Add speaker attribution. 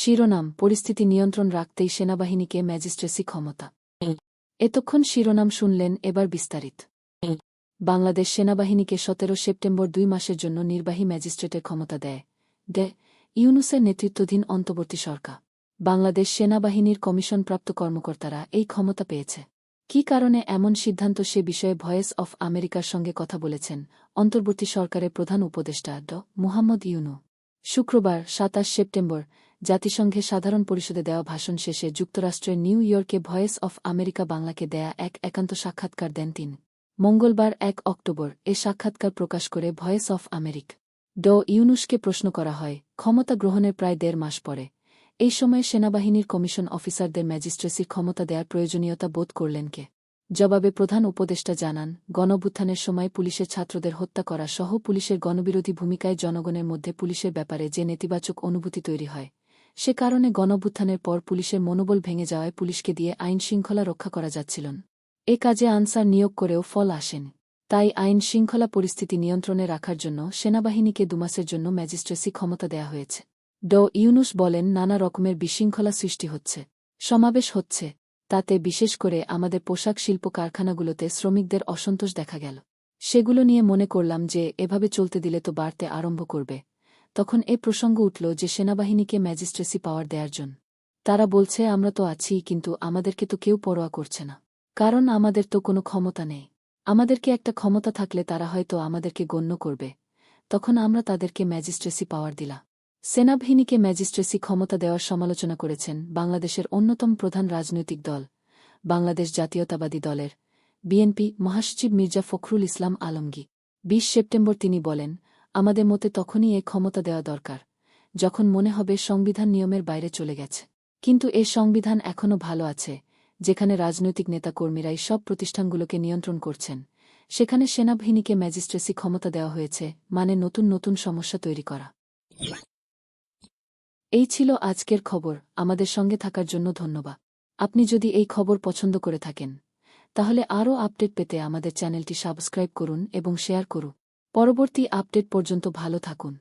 Speaker 1: শিরোনাম, পরিস্থিতি নিয়ন্ত্রণ রাখতেই সেনাবাহিনীকে ম্যাজিস্ট্রেসি ক্ষমতা। এতক্ষণ শিরোনাম শুনলেন এবার বিস্তারিত। বাংলাদেশ সেনাবাহিনীকে সতেরো সেপ্টেম্বর দুই মাসের জন্য নির্বাহী ম্যাজিস্ট্রেটের ক্ষমতা দেয়। দে, ইউনুসের নেতৃত্বাধীন অন্তর্বর্তী সরকার। বাংলাদেশ সেনাবাহিনীর কমিশনপ্রাপ্ত কর্মকর্তারা এই ক্ষমতা পেয়েছে। কি কারণে এমন সিদ্ধান্ত সে বিষয়ে ভয়েস অফ আমেরিকার সঙ্গে কথা বলেছেন অন্তর্বর্তী সরকারের প্রধান উপদেষ্টা ড. মুহাম্মদ ইউনু। শুক্রবার সাতাশ সেপ্টেম্বর জাতিসংঘে সাধারণ পরিষদে দেওয়া ভাষণ শেষে যুক্তরাষ্ট্রের নিউ ইয়র্কে ভয়েস অফ আমেরিকা বাংলাকে দেয়া এক একান্ত সাক্ষাৎকার দেন তিনি। মঙ্গলবার এক অক্টোবর এ সাক্ষাৎকার প্রকাশ করে ভয়েস অফ আমেরিক। ড ইউনুসকে প্রশ্ন করা হয়, ক্ষমতা গ্রহণের প্রায় দেড় মাস পরে। এই সময়ে সেনাবাহিনীর কমিশন অফিসারদের ম্যাজিস্ট্রেসির ক্ষমতা দেওয়ার প্রয়োজনীয়তা বোধ করলেন কে? জবাবে প্রধান উপদেষ্টা জানান, গণভ্যুত্থানের সময় পুলিশের ছাত্রদের হত্যা করা সহ পুলিশের গণবিরোধী ভূমিকায় জনগণের মধ্যে পুলিশের ব্যাপারে যে নেতিবাচক অনুভূতি তৈরি হয় সে কারণে গণভ্যুত্থানের পর পুলিশের মনোবল ভেঙে যাওয়ায় পুলিশকে দিয়ে আইন শৃঙ্খলা রক্ষা করা যাচ্ছিল এ কাজে আনসার নিয়োগ করেও ফল আসেন। তাই আইন শৃঙ্খলা পরিস্থিতি নিয়ন্ত্রণে রাখার জন্য সেনাবাহিনীকে দুমাসের জন্য ম্যাজিস্ট্রেসি ক্ষমতা দেয়া হয়েছে। ড ইউনুস বলেন, নানা রকমের বিশৃঙ্খলা সৃষ্টি হচ্ছে। সমাবেশ হচ্ছে। তাতে বিশেষ করে আমাদের পোশাক শিল্প কারখানাগুলোতে শ্রমিকদের অসন্তোষ দেখা গেল। সেগুলো নিয়ে মনে করলাম যে, এভাবে চলতে দিলে তো বাড়তে আরম্ভ করবে। তখন এ প্রসঙ্গ উঠল যে সেনাবাহিনীকে ম্যাজিস্ট্রেসি পাওয়ার দেওয়ার জন্য। তারা বলছে, আমরা তো আছি, কিন্তু আমাদেরকে তো কেউ পরোয়া করছে না। কারণ আমাদের তো কোনো ক্ষমতা নেই। আমাদেরকে একটা ক্ষমতা থাকলে তারা হয়তো আমাদেরকে গণ্য করবে। তখন আমরা তাদেরকে ম্যাজিস্ট্রেসি পাওয়ার দিলা। সেনাবাহিনীকে ম্যাজিস্ট্রেসি ক্ষমতা দেওয়ার সমালোচনা করেছেন বাংলাদেশের অন্যতম প্রধান রাজনৈতিক দল, বাংলাদেশ জাতীয়তাবাদী দলের বিএনপি মহাসচিব মির্জা ফখরুল ইসলাম আলমগী বিশ সেপ্টেম্বর তিনি বলেন আমাদের মতে তখনই এ ক্ষমতা দেওয়া দরকার, যখন মনে হবে সংবিধান নিয়মের বাইরে চলে গেছে। কিন্তু এ সংবিধান এখনও ভালো আছে, যেখানে রাজনৈতিক নেতাকর্মীরাই সব প্রতিষ্ঠানগুলোকে নিয়ন্ত্রণ করছেন। সেখানে সেনাবাহিনীকে ম্যাজিস্ট্রেসি ক্ষমতা দেওয়া হয়েছে মানে নতুন নতুন সমস্যা তৈরি করা। এই ছিল আজকের খবর, আমাদের সঙ্গে থাকার জন্য ধন্যবাদ। আপনি যদি এই খবর পছন্দ করে থাকেন, তাহলে আরও আপডেট পেতে আমাদের চ্যানেলটি সাবস্ক্রাইব করুন এবং শেয়ার করুন। পরবর্তী আপডেট পর্যন্ত ভালো থাকুন।